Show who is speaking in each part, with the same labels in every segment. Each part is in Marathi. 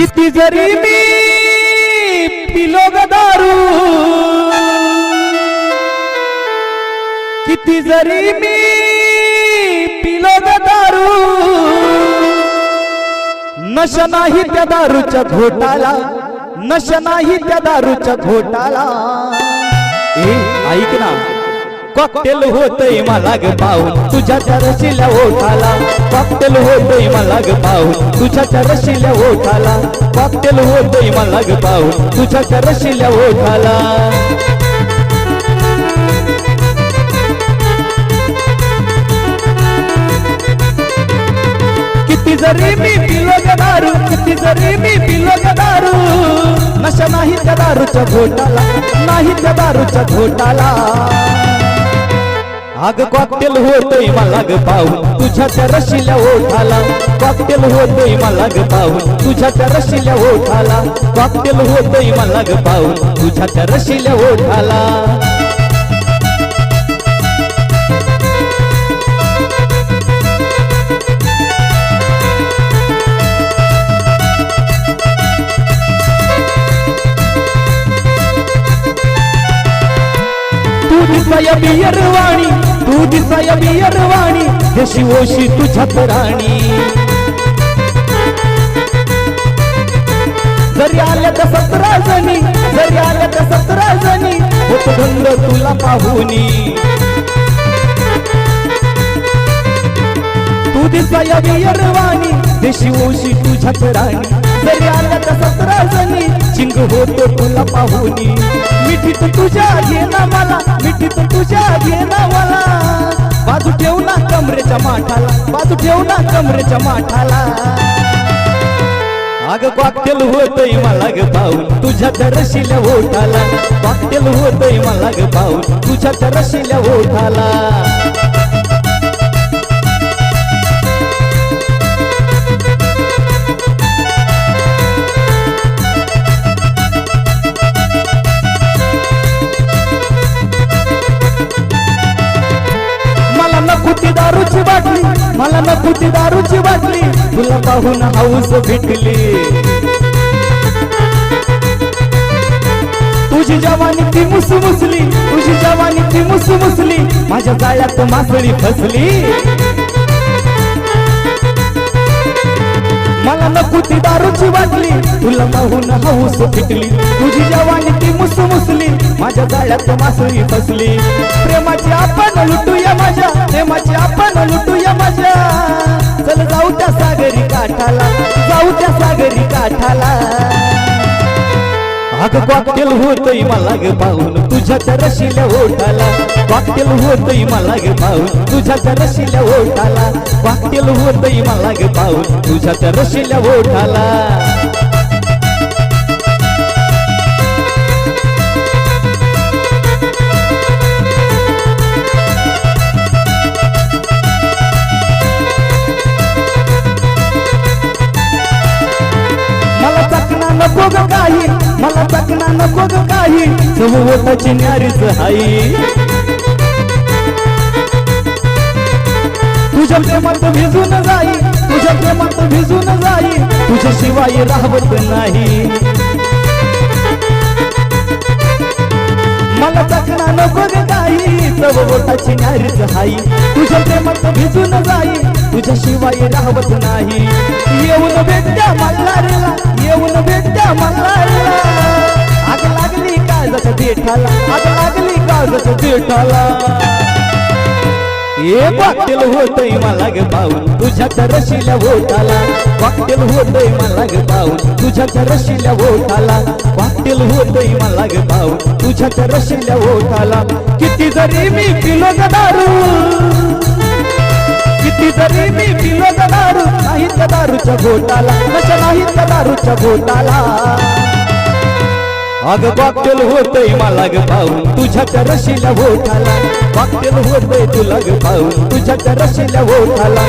Speaker 1: किती जरी मी पिलो ग दारू. किती जरी मी पिलो ग दारू. नश नाही त्या दारूच्या घोटाला. नश नाही त्या दारूच्या घोटाला. ऐक ना. कॉकटेल होतय मला ग पाहून तुझ्या त्या रशिल्या ओठाला. कॉकटेल होतय मला ग पाहून तुझ्या त्या रशिल्या ओठाला. कॉकटेल होतय मला ग पाहून तुझ्या त्या रशिल्या ओठाला. किती जरी मी पिलो दारू किती जरी मी पिलो दारू. नशा नाही त्या दारूच्या घोटाला नाही त्या दारूच्या घोटाला. आग कॉकटेल होतोय मला ग पाहून. तुझ्या त्या रशिल्या ओठाला. कॉकटेल होतोय मला ग पाहून. तुझ्या त्या रशिल्या ओठाला. कॉकटेल होतोय मला ग पाहून. तुझ्या त्या रशिल्या ओठाला. तू दिसाया बियरवाणी तू दिसाया बियरवाणी जशी ओशी तुझ्यात राणी जरी आल्या तर सतरा जणी जरी आल्या तर सतरा जणी उपधंद तुला पाहुनी. तू दिसाया बियरवाणी देशी ओशी तुझ्यात राणी जरी आल्या त्या सतरा चिंग होतो तुला पाहुनी मिठीत तुझ्या घेना मला मिठीत तुझ्या घेना मला. बाजू ठेव ना कमरेच्या माठाला बाजू ठेव ना कमरेच्या माठाला. अग कॉकटेल होतय मला ग पाहून तुझ्या त्या ओठाला. कॉकटेल होतय मला ग पाहून तुझ्या त्या ओठाला. मला नको दारूची बाटली तुला पाहून हाऊस भेटली. तुझी जवानी ती मुसमुसली. तुझी जवानी ती मुसमुसली. माझ्या जाळ्यात मासळी फसली. मला नको ती दारूची वाटली. तुला पाहून हौस फिटली. तुझी जवानी ती मुसमुसली माझ्या जाळ्यात मासळी फसली. प्रेमाची आपण लुटूया माझ्या. प्रेमाची आपण लुटूया माझ्या. चल जाऊ त्या सागरी काठाला. जाऊ त्या सागरी काठाला. अग कॉकटेल होतय मला ग पाहून तुझ्या त्या रशिल्या ओठाला. कॉकटेल होतय मला ग पाहून तुझ्या त्या रशिल्या ओठाला. कॉकटेल होतय मला ग पाहून तुझ्या त्या रशिल्या ओठाला. मला चकना नको काही. मला नको ग काही. सभोवताची न्यारीच हाई. तुझ्या प्रेमात भिजून जाई. तुझ्या प्रेमात भिजून जाई. तुझ्या शिवाय राहवत नाही. मला चकना नको ग काही. सभोवताची न्यारीच हाई. तुझ्या प्रेमात भिजून जाई. तुझ्या शिवाय राहवत नाही. येऊन भेटत्या मल्हारला येऊन भेटत्या मल्हारला आग देठाला आग लागली काळजाच्या देठाला ए कॉकटेल होतय मला ग पाहून तुझ्या त्या होताला ओठाला होतय मला ग पाहून तुझ्या त्या होताला ओठाला होतय मला ग पाहून तुझ्या त्या होताला किती जरी मी पिलो दारू. किती जरी मी पिलो दारू नाही दारूच्या घोटाला नशा नाही दारूच्या घोटाला अग कॉकटेल होतय मला ग पाहून. तुझ्या त्या रशिल्या ओठाला. होतय तुला ग पाहून. तुझ्या त्या रशिल्या ओठाला.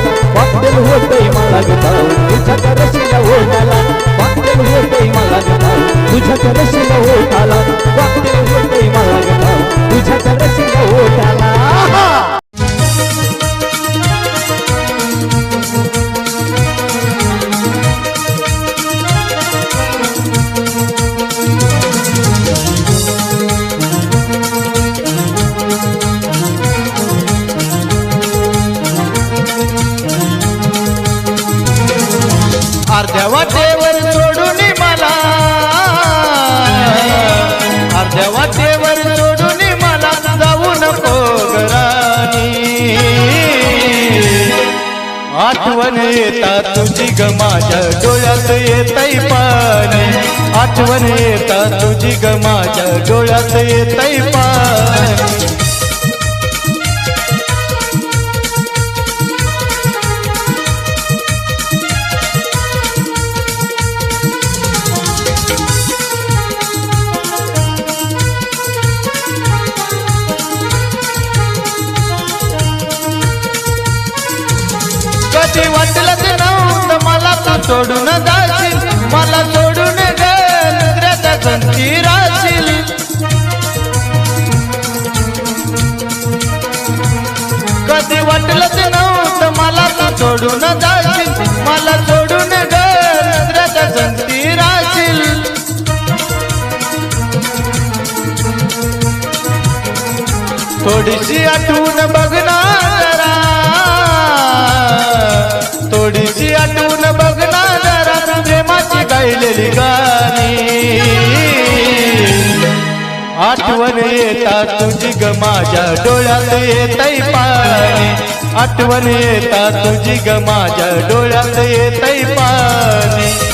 Speaker 1: होतय मला ग पाहून. तुझ्या त्या रशिल्या ओठाला. होतय मला ग पाहून. तुझ्या त्या रशिल्या ओठाला. होतय मला ग पाहून. तुझ्या त्या रशिल्या
Speaker 2: तुझी ग माझ्या डोळ्यात येतय पाणी. आठवण येता तुझी ग माझ्या डोळ्यात येतय पाणी. थोडीशी आठवून बघणार जरा. थोडीशी आठवून बघणार जरा म्हणजे प्रेमाची गायलेली गाणी. आठवण येतात तुझी ग माझ्या डोळ्यात येतय पाणी. आठवण येतात तुझी ग माझ्या डोळ्यात येतय पाणी.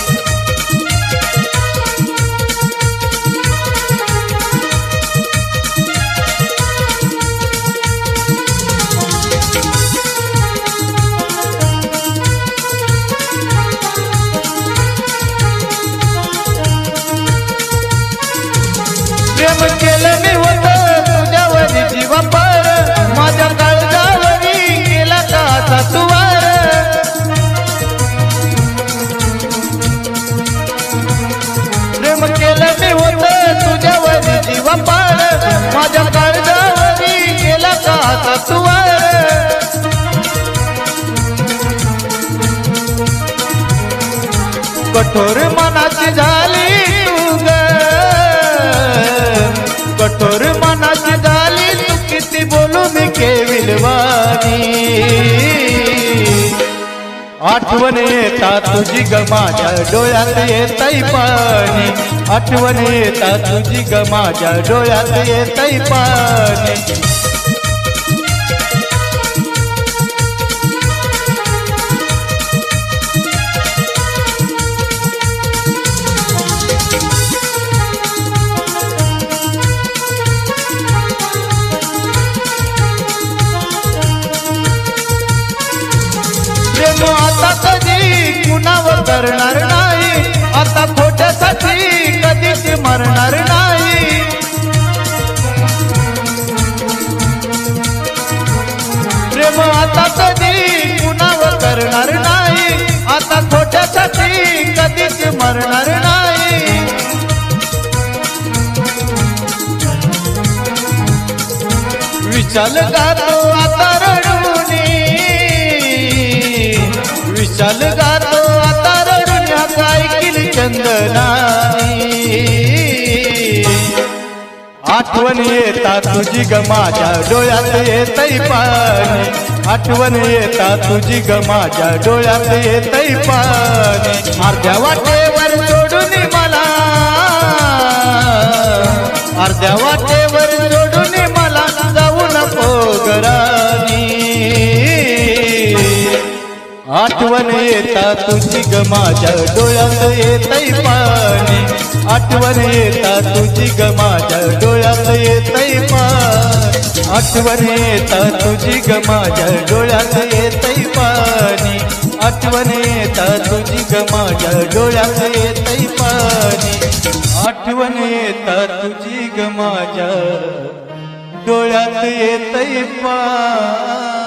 Speaker 2: आठवण येता तुझी ग माझ्या डोळ्यात येतय पाणी. आठवण येता तुझी ग माझ्या डोळ्यात येतय पाणी. करणार नाही. आता खोट्यासाठी कधीच मरणार नाही. प्रेम आता कधी कुणावर करणार नाही. आता खोट्यासाठी कधीच मरणार नाही. विशाल गातो आता रडून विशाल गातो आठवण येता तुझी ग माझ्या डोळ्यात येतय पाणी. आठवण येता तुझी ग माझ्या डोळ्यात येतय पाणी. अर्ध्या वाटेवर आठवण येता तुझी ग माझ्या डोळ्यात येतय पाणी. आठवण येता तुझी ग माझ्या डोळ्यात येतय पाणी. आठवण येता तुझी ग माझ्या डोळ्यात येतय पाणी. आठवण येता तुझी ग माझ्या डोळ्यात येतय पाणी. आठवण येता तुझी ग माझ्या डोळ्यात येतय पाणी.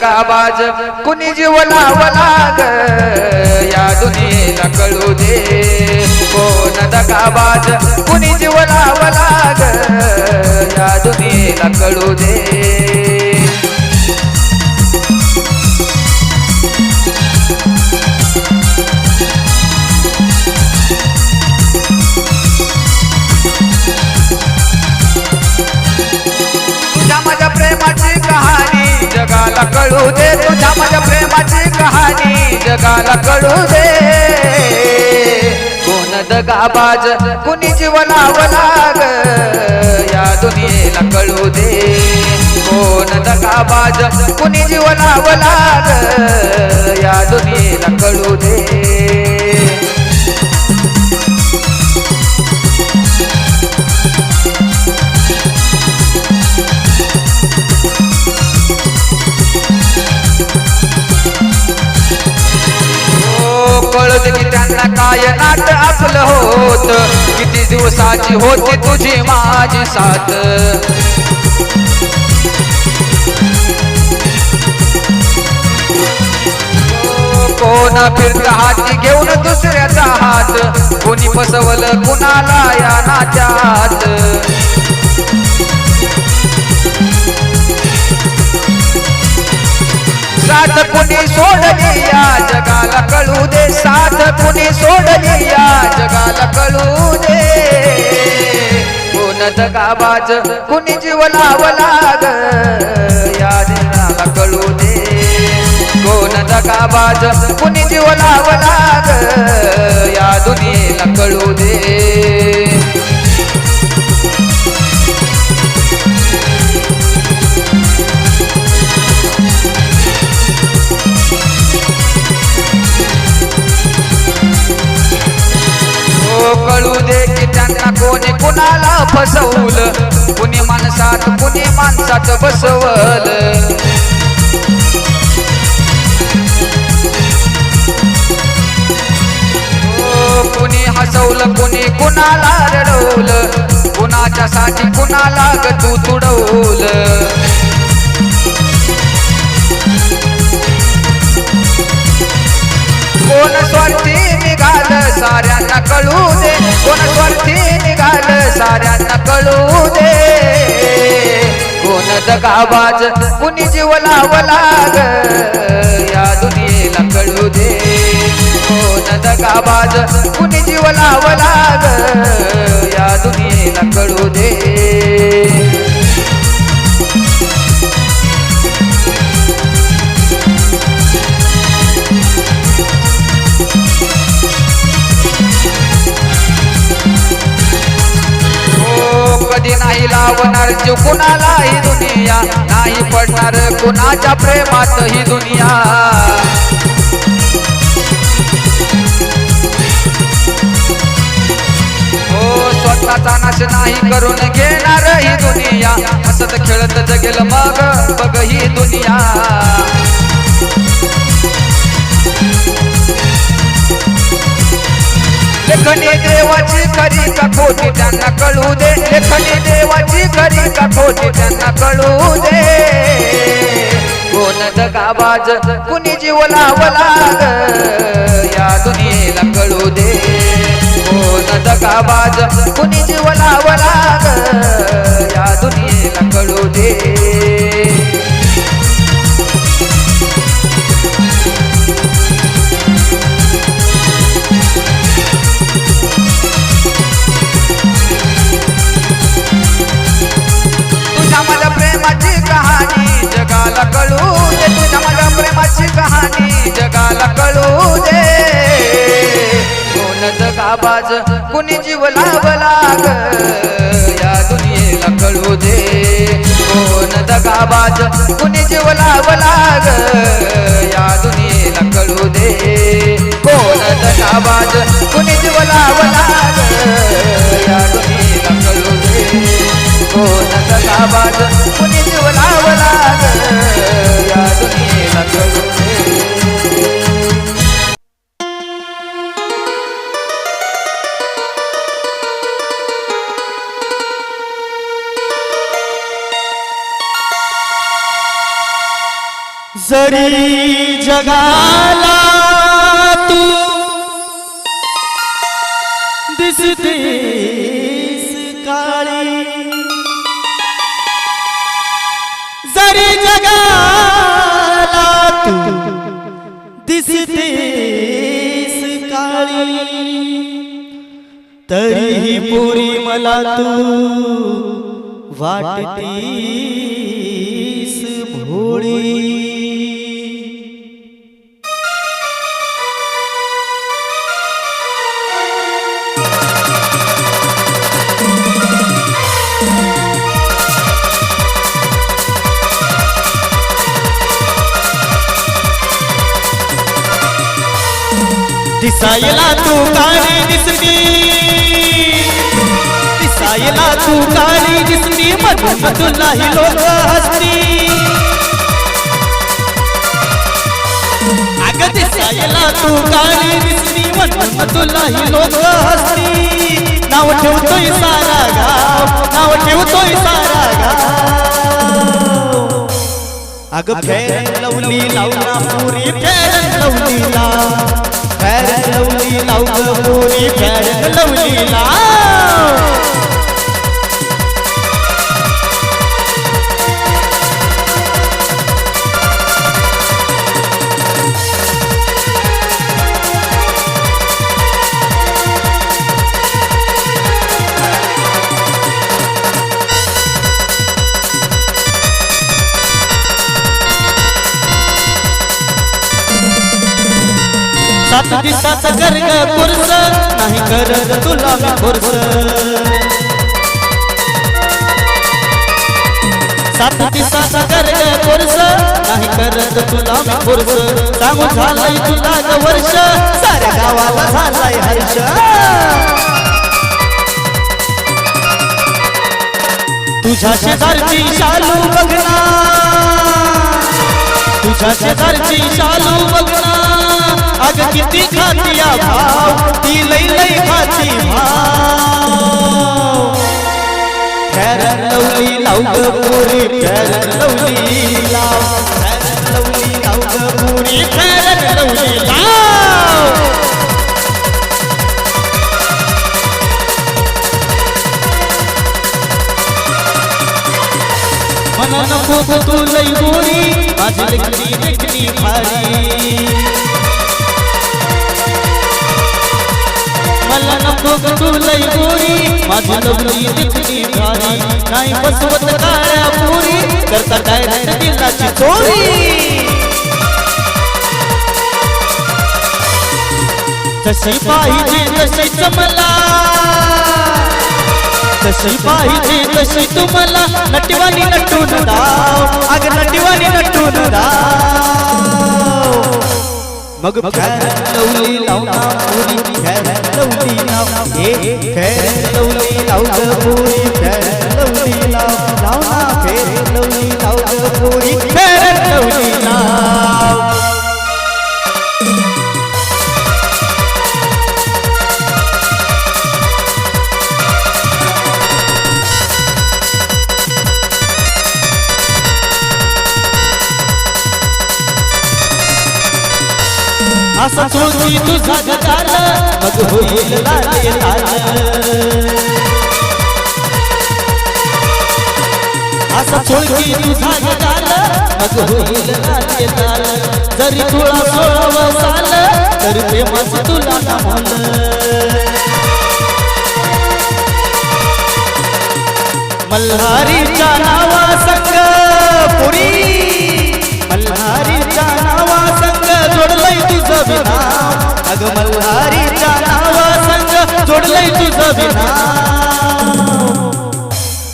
Speaker 3: दगाबाज कुणी जीव लावला ग या दुनियेला कळू दे. हो, कोण दगाबाज कुणी जीव लावला ग या दुनियेला कळू दे. कळू दे तुझ्या माझ्या प्रेमाची कहाणी. जगाला कळू दे कोण दगाबाज कुणी जीवना लावला या दुनियेला कळू दे कोण दगाबाज कुणी जीवना लावला या दुनियेला कळू दे कळत की त्यांना काय नाट आपलं होत? किती दिवसाची होती तुझी माझी साथ? कोणा कोण फिरत हाती घेऊन दुसऱ्याचा हात? कोणी फसवलं कुणाला या नाच्यात साथ कुणी सोडली या जगाला कळू दे. साथ कुणी सोडली या जगाला कळू दे. कोण जगाबाज कुणी जीव लावला ग या जगाला कळू दे. कोण जगाबाज कुणी जीव लावला ग या दुनियेला कळू दे. कळू दे की त्यांना कोणी कुणाला फसवलं? कुणी माणसात कुणी माणसात बसवलं? हो, कुणी हसवलं कुणी कुणाला रडवलं? कुणाच्या साठी कुणाला ग तू तुडवलं? कोण स्वार्थी साऱ्यांना कळू दे. कोण स्वार्थी निघाल साऱ्यांना कळू दे. कोण दगाबाज कुणी जीव लावला या दुनियेला कळू दे. कोण दगाबाज कुणी जीव लावला या दुनियेला कळू दे. कधी नाही लावणार जीव कुणाला ही दुनिया. नाही पडणार कुणाच्या प्रेमात ही दुनिया. हो स्वतःचा नाश नाही करून घेणार ही दुनिया. हसत खेळत जगेल मग बघ ही दुनिया. लेखनी देवाची करी का खोटी त्यांना कळू दे. लेखनी देवाची करी का खोटी त्यांना कळू दे. कोण दगाबाज कुणी जीव लावला या दुनियेला कळू दे. कोण दगाबाज कुणी जीव लावला या दुनियेला कळू दे. जगाला कळू दे तुझ्या माझ्या प्रेमाची कहाणी. जगाला कळू दे. कोण जगाबाज कुणी जीव लावला ग? या दुनियेला कळू दे. कोण जगाबाज कुणी जीव लावला ग? या दुनियेला कळू दे. कोण जगाबाज कुणी जीव लावला कोण दगाबाज कुणी जीव लावला या दुनियेला
Speaker 4: जरी जगाला जगाला तू दिसतेस काळी. तरीही पुरी मला तू वाटतीस भोळी. दिसायला तू काळी दिसती दिसायला तू काळी दिसती मधून तुलाही लोक हसती अग दिसायला तू काळी दिसती मधून तुलाही लोक हसती नाव ठेवतोय सारा गाव नाव ठेवतोय सारा गाव. अग फेर लवली लावला पुरी फेर लवली लाव फेर लवली लाव ग पुरी फेर लवली लाव। सात कर ग पुरस नाही करत तुला मी पुरस सात दिसाचा कर ग पुरस नाही करत तुला मी पुरस सांगू झालंय तुला ग वर्ष. साऱ्या गावाला झालाय हर्ष. तुझ्या शेजारची शालू बघणार. तुझ्या शेजारची शालू बघणार. अग किती खाती या भाव ती लई लई खाती भाव. फेर लवली लाव पुरी फेर लवली लाव फेर लवली पुरी लवली लाव. नको तू लई गोरी माझी लेकरी लेकरी भारी. मला नको ग तू लई गोरी माझी लवली दिसली भारी नाही बसवत काळ्या पुरी करता डायरेक्ट दिलाची चोरी जशी पाहिजे तशीच मला जशी पाहिजे तशी तुम्हाला नटवानी नटून दाव अग नटवानी नटून दाव मग फॅन लवली लावना पुरी फॅन लवली लाव ए फॅन लवली लाव ग पुरी फॅन लवली लाव लावना फॅन लवली लाव ग पुरी फॅन लवली लाव असं सोची तुझा गजाल मग होईल लाल लाल असं सोची तुझा गजाल मग होईल लाल लाल जरी तुला सोळव साल तरी प्रेमाच तुला नामल मल्हारीच्या नावा संग पुरी. मल्हारी तुझं बिना अग मल्हारीच्या नावा संग जोडलंय तुझं बिना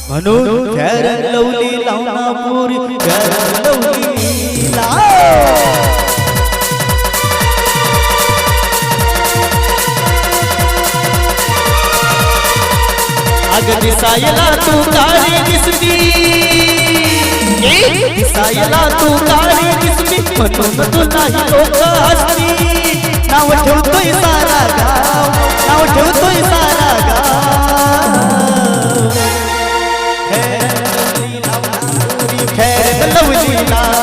Speaker 4: म्हणून लवली लावना पुरी लवली लाव अग दिसायला तू काळी दिसती. ए, दिसायला तू काळी दिसली म्हणून तुलाही लोक हसती नाव ठेवतोय सारा गाव नाव ठेवतोय सारा गाव खैर लवली लाव, लवली लाव.